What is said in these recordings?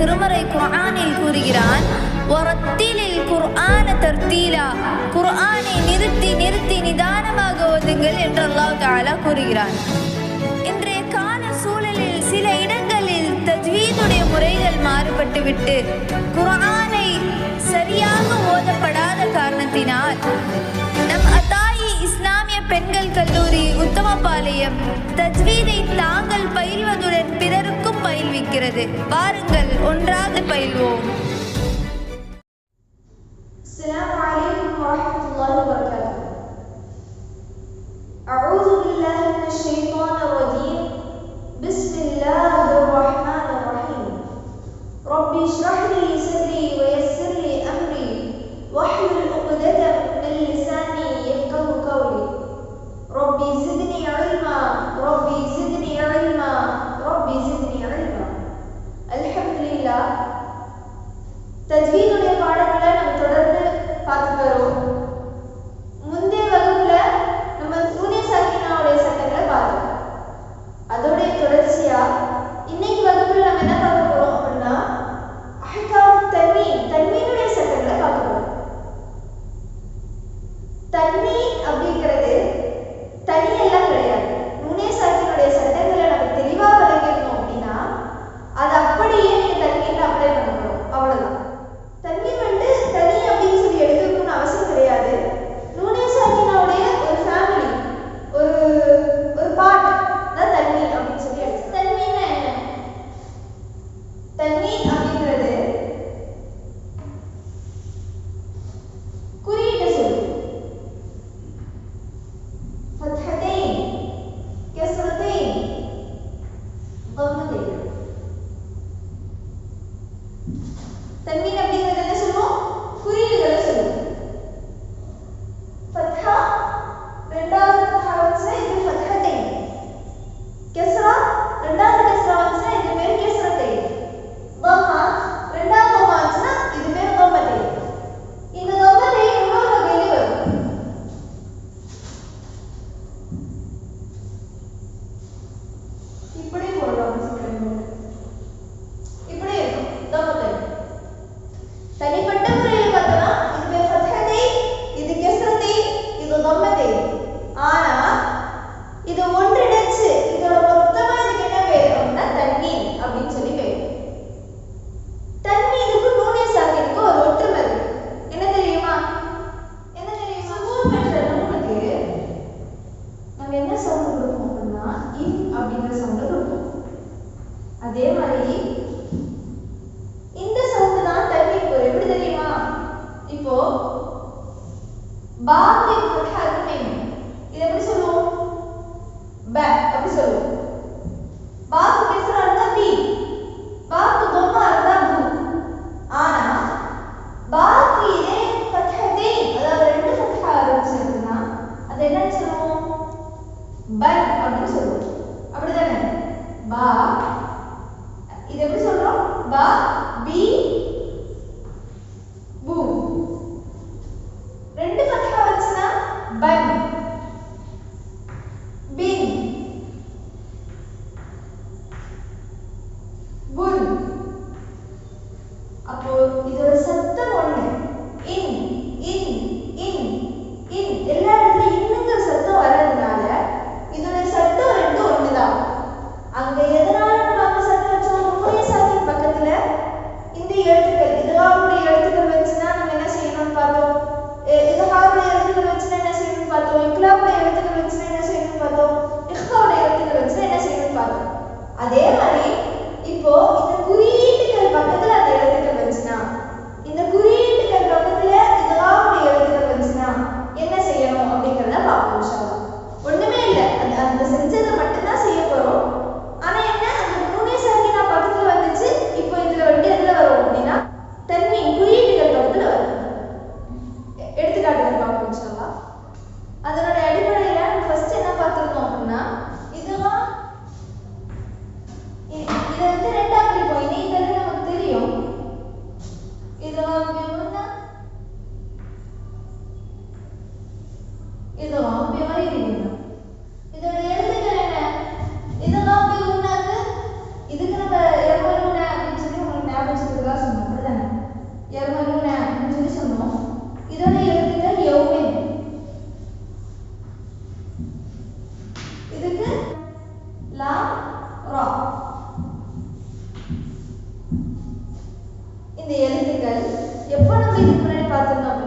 திருமறை குர்ஆனில் கூறுகிறான் ஒரத்திலில் குர்ஆன தர்த்தீலா குர்ஆனை நிறுத்தி நிறுத்தி நிதானமாக ஓதுங்கள் என்று அல்லாஹ் தாலா கூறுகிறான். இன்றைய கால சூழலில் சில இடங்களில் தஜ்வீதுடைய முறைகள் மாறுபட்டுவிட்டு குர்ஆனை சரியாக ஓதப்படாத காரணத்தினால் நம் அத்தாயி இஸ்லாமிய பெண்கள் கல்லூரி உத்தமபாளையம் தஜ்வீதை தாங்கள் இருக்கிறது. வாருங்கள் ஒன்றாக பயில்வோம். அதே மாதிரி இந்த சவுண்ட் தான் தெரியும் எப்படி தெரியுமா? இப்போ பாக்கு ஹர்மின் இது எப்படி சொல்லுவோம்? ப அப்படி சொல்லுவோம். பாக்கு பேசுறா இருந்தா பி. பாக்கு தொம்மா இருந்தா பு ஆனா பாக்கு இதே ஃபத்ஹதே அதாவது ரெண்டு ஃபத்ஹா ஆரம்பிச்சிருக்குன்னா அது என்ன சொல்லுவோம்? பல் அப்படின்னு சொல்லுவோம். அப்படிதானே? பா 봐. something different path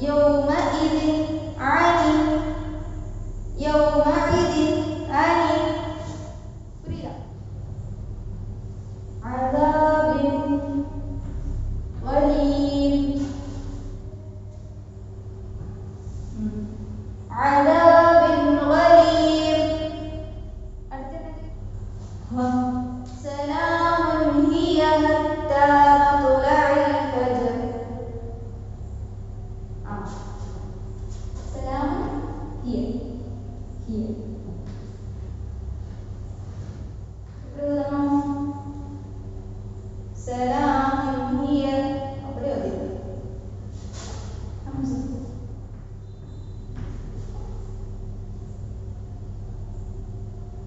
يومئذ عن يومئذ عن عذاب غليظ عذاب غليظ سلام.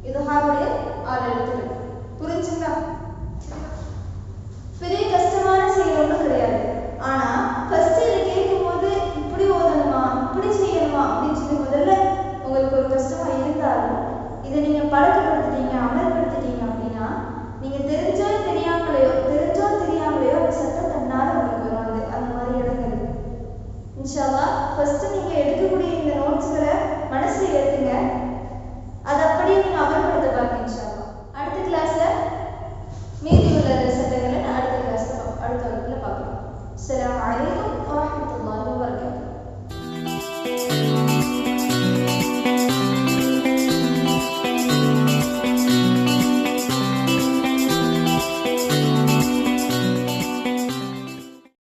இது ஹாரோடைய ஆள் எழுத்துக்கள் புரிஞ்சுங்களா பெரிய கஷ்டமான செயல் ஒன்றும் கிடையாது ஆனா ஃபர்ஸ்ட் இதை கேட்கும் போது இப்படி ஓதணுமா இப்படி செய்யணுமா அப்படின்னு சொல்லி முதல்ல உங்களுக்கு ஒரு கஷ்டமா இருந்தாலும் இதை நீங்க பழக்கப்படுத்திட்டீங்க அமல்படுத்திட்டீங்க அப்படின்னா நீங்க தெரிஞ்சோ தெரியாமலையோ தெரிஞ்சோ தெரியாமலையோ ஒரு சட்டம் தன்னால உங்களுக்கு வராது அந்த மாதிரி இடங்கள் இன்ஷா